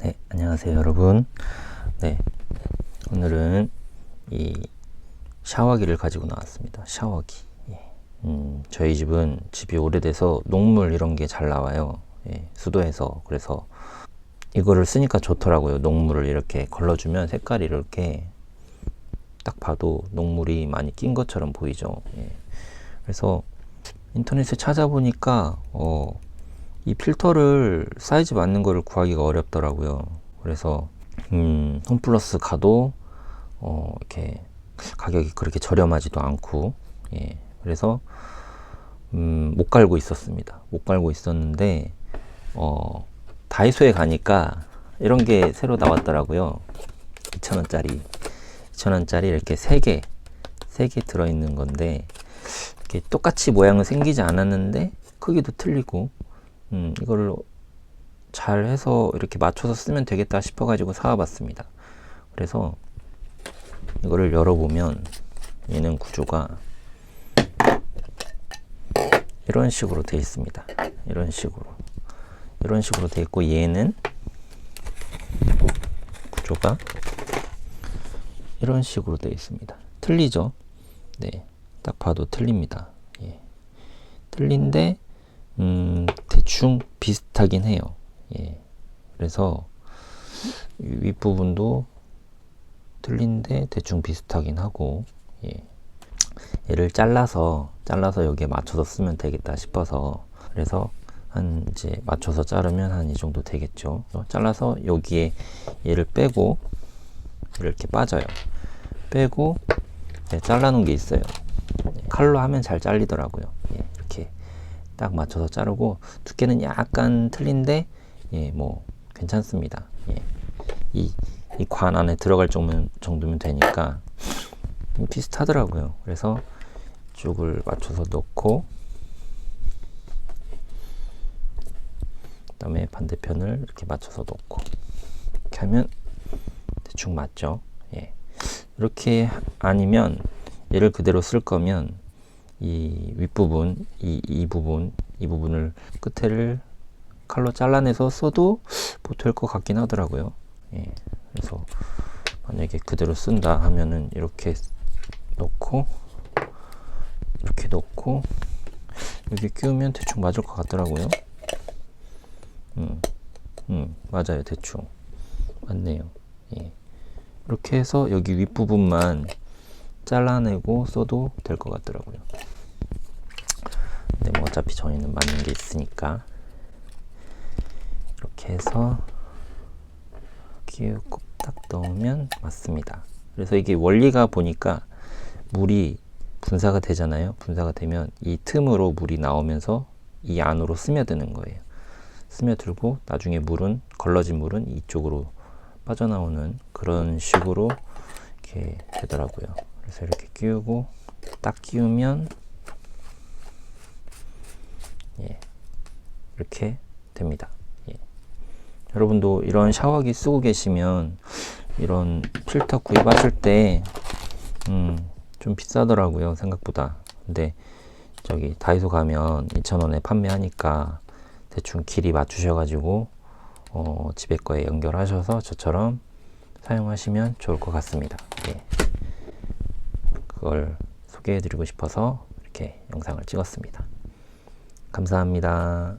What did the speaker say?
네, 안녕하세요, 여러분. 네, 오늘은 이 샤워기를 가지고 나왔습니다. 샤워기. 예. 음, 저희 집은 집이 오래돼서 녹물 이런 게 잘 나와요. 예, 수도에서. 그래서 이거를 쓰니까 좋더라고요. 녹물을 이렇게 걸러주면 색깔이 이렇게 딱 봐도 녹물이 많이 낀 것처럼 보이죠. 예. 그래서 인터넷에 찾아보니까 어, 이 필터를 사이즈 맞는 거를 구하기가 어렵더라고요. 그래서 음, 홈플러스 가도 어, 이렇게 가격이 그렇게 저렴하지도 않고 예. 그래서 음, 못 갈고 있었습니다. 못 갈고 있었는데 어, 다이소에 가니까 이런 게 새로 나왔더라고요. 2,000원짜리 2,000원짜리 이렇게 3개 3개 들어 있는 건데 이렇게 똑같이 모양은 생기지 않았는데 크기도 틀리고 음, 이거를 잘 해서 이렇게 맞춰서 쓰면 되겠다 싶어 가지고 사와봤습니다. 그래서 이거를 열어보면 얘는 구조가 이런 식으로 되어 있습니다. 이런 식으로 이런 식으로 되어 있고 얘는 구조가 이런 식으로 되어 있습니다. 틀리죠? 네, 딱 봐도 틀립니다. 예. 틀린데 음, 대충 비슷하긴 해요. 예. 그래서 윗부분도 틀린데 대충 비슷하긴 하고 예. 얘를 잘라서 잘라서 여기에 맞춰서 쓰면 되겠다 싶어서 그래서 한 이제 맞춰서 자르면 한 이 정도 되겠죠. 잘라서 여기에 얘를 빼고 이렇게 빠져요. 빼고 네, 잘라 놓은 게 있어요. 네, 칼로 하면 잘 잘리더라고요. 딱 맞춰서 자르고 두께는 약간 틀린데 예, 뭐 괜찮습니다. 예. 이, 이 관 안에 들어갈 정도면, 정도면 되니까 비슷하더라고요. 그래서 쪽을 맞춰서 넣고 그다음에 반대편을 이렇게 맞춰서 놓고 이렇게 하면 대충 맞죠. 예. 이렇게 아니면 얘를 그대로 쓸 거면 이 윗부분, 이, 이 부분, 이 부분을 끝에를 칼로 잘라내서 써도 뭐될것 같긴 하더라고요. 예. 그래서 만약에 그대로 쓴다 하면은 이렇게 놓고 이렇게 놓고 여기 끼우면 대충 맞을 것 같더라고요. 음, 음, 맞아요. 대충. 맞네요. 예. 이렇게 해서 여기 윗부분만 잘라내고 써도 될 것 같더라고요. 근데 뭐 어차피 저희는 맞는 게 있으니까 이렇게 해서 끼우고 딱 넣으면 맞습니다. 그래서 이게 원리가 보니까 물이 분사가 되잖아요. 분사가 되면 이 틈으로 물이 나오면서 이 안으로 스며드는 거예요. 스며들고 나중에 물은 걸러진 물은 이쪽으로 빠져나오는 그런 식으로 이렇게 되더라고요. 그래서 이렇게 끼우고 딱 끼우면 예, 이렇게 됩니다. 예. 여러분도 이런 샤워기 쓰고 계시면 이런 필터 구입하실 때 음, 좀 비싸더라고요 생각보다. 근데 저기 다이소 가면 2,000원에 판매하니까 대충 길이 맞추셔가지고 어, 집에 거에 연결하셔서 저처럼 사용하시면 좋을 것 같습니다. 예. 그걸 소개해드리고 싶어서 이렇게 영상을 찍었습니다. 감사합니다.